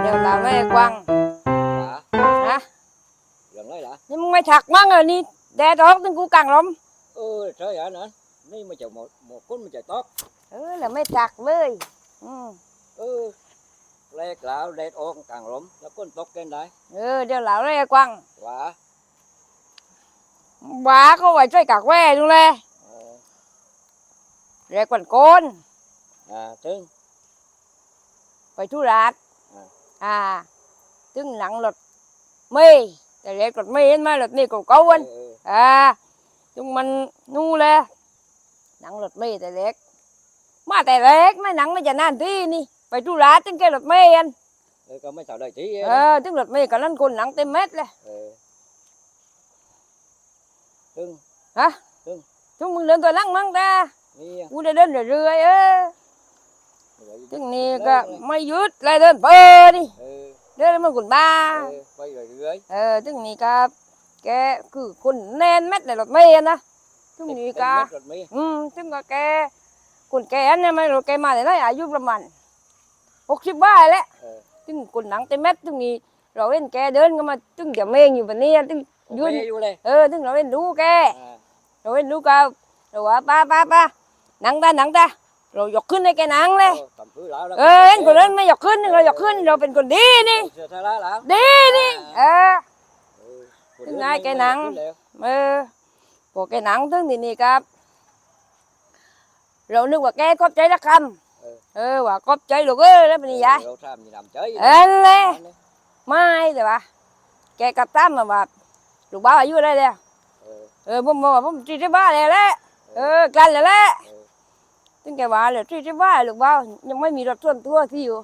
เดี๋ยวเราไม่กวาง Dạ, ฮะ lần đấy là นี่มึงไม่ถักมั้งเหรอนี่แดดออกตึงกูกลางลม ừ trời ơi nữa นี่มาจากหมดหมดคนมาจากต๊อกเออแล้วไม่ถักเลยอืม ừ lẹ lão đét ôn càng lắm แล้วคนตกกันได้เออเดี๋ยวเราไม่กวางว่าบ้าเขาไว้ช่วยกักแว่ดูแลเออเรียกก่อนโกนอ่าถึงไปธุระอ่าตึงหนังรถเมย์แต่เรียก รถเมย์เห็นไหมรถนี่กูเก้าวันเอออ่าจุงมันนู่เลยหนังรถเมย์แต่เล็กมาแต่เล็กไม่หนังไม่จะนานที่นี่ไปธุระตึงแค่รถเมย์อันเออก็ไม่ chào đời tí เออตึงรถเมย์กับนั่นคนหนังเต็มเม็ดเลยเออ ถึงฮะตึง chúng มึงเดินตัวหลังมั้งตานี่กูได้เดินเรื่อยๆเออ rồi ตึงนี่ก็เดินเลยไม่หยุดเลยเดินเปิดนี่เออเดินมันกุนบ้าเออไป rồi rưỡi เออตึงนี่ก็แกคือคนแน่นเม็ดเลยรถเมย์นะตึงนี่ก็ mét rồi mi อืมตึงก็แกคนแกเนี่ยไม่รู้แกมาแต่ไหนอายุประมาณหกสิบบ้าแล้วเออตึงคนหนังเต็มเม็ดตึงนี่เราเห็นแกเดินก็มาตึงจะเมงอยู่แบบนี้ตึงยืน mê vô đây เออตึงเราเห็นดูแก à เราเห็นดูก็เราว่าป้าป้าป้าหนังตาหนังตา เรายกขึ้นให้แกหนังเลย ờ, tầm thứ lão đó เออเห็นคนนั้นไม่ยกขึ้นเรายกขึ้นเราเป็นคนดีนี่ Sơ thái lá lão ดีนี่เออ ừ. Còn Thứ đứa hai mấy cái mấy nắng. cứ leo. เออพวกแกหนังถึงที่นี่ครับ เรานึกว่าแกกอบใจละคเออำเออว่ากอบใจลูกเอ้ยแล้วเป็นยังไง Đâu tham gì làm chơi เออเลย ไม่แต่ว่าแกกลับตามมาว่าลูกบ้าวอายุได้แล้ว ừ. เออผมบอกว่าผมสี่สิบบ้าแล้วแหละเออกลันแล้วแหละ ừ. ถึงแกว่าเลยสี่สิบบ้าลูกบ้าวยังไม่มีรถส่วนตัวที่อยู่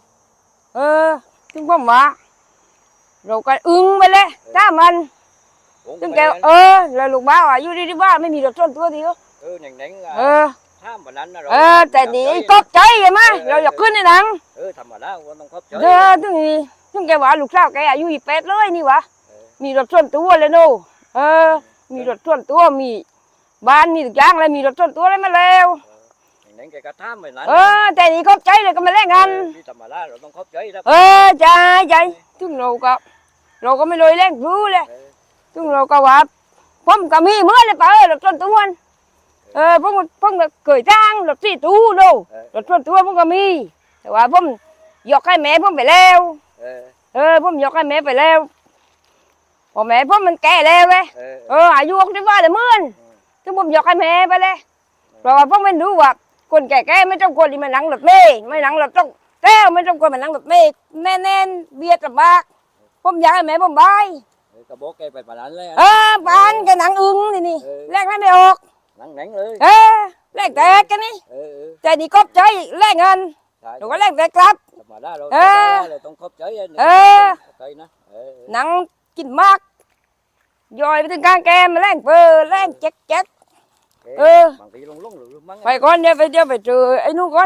เออถึงผมว่าเราก็อึ้งไปเลยถ้ามัน Uống ถึง mẹ แก lên. เออแล้วลูกบ้าวอายุสี่สิบบ้าไม่มีรถส่วนตัวที่อยู่ ừ nhành nhánh เอ à, อ tham mà đánh nó rồi เออแต่นี่กอบใจใช่ไหมเราอยากขึ้นในหนัง ừ thầm mà đá con không khóc เอ chơi อถึงนี่ถึงแกว่าลูกสาวแกอายุยี่สิบแปดเลยนี่วะ ừ. มีรถส่วนตัวเลยโน่เออ มีรถส่วนตัวมีบ้านมีทุกอย่างเลยมีรถส่วนตัวเลยมาแล้ว nhành nhánh cái cá tham mày đánh เออ แต่นี่กอบใจเลยก็มาเล่นกัน Ừ, đi thầm mà đá rồi không khóc chơi đó เออใช่ใช่ถึงเราก็เราก็ไม่เลยเล่นรู้เลย ừ. ถึงเราก็ว่าผมก็มีเมื่อเลยไปเออรถส่วนตัวน่ะเออผมผมก็เคยจ้างรถสี่ตู้โน่ ừ. รถส่วนตัวผมก็มี แต่ว่าผมยกให้แม่ผมไปแล้ว ừ. เออผมยกให้แม่ไปแล้วพอแม่ผมมันแก่แล้วเว้ย ừ. เอออายุหกสิบห้าแต่เมื่อนถึงผมยกให้แม่ไปเลยเพราะว่าผมไม่รู้ว่า คนแก่ๆไม่ต้องคนที่มานั่งรถเมย์ไม่นั่งรถต้องแก้วไม่ต้องคนมานั่งรถเมย์แน่นๆเบียดลำบากผมอยากให้แม่ผมบาย Ừ, cái bố cây phải mà đánh lên เออปานแกหนังอึ้งนี่นี่เออแลกไม่ออก nắng nắng lên เออแลกแตกกันนี่ ừ. ừ. ใจดีกอบใจแลกเงิน Trời, หนูก็แลกแตกครับ thầm mà đá rồi Ê. rồi không khóc chơi lên Ê. cây nó ừ. หนังกินมากย่อยไปถึงกลางแกมมาแลกเปอร์แลกแจ๊กแจ๊ก Cái Ừ. bằng tí lông lông rồi mắng ไปก่อนเดี๋ยวไปเดี๋ยวไปเจอไอ้นู่นก่อ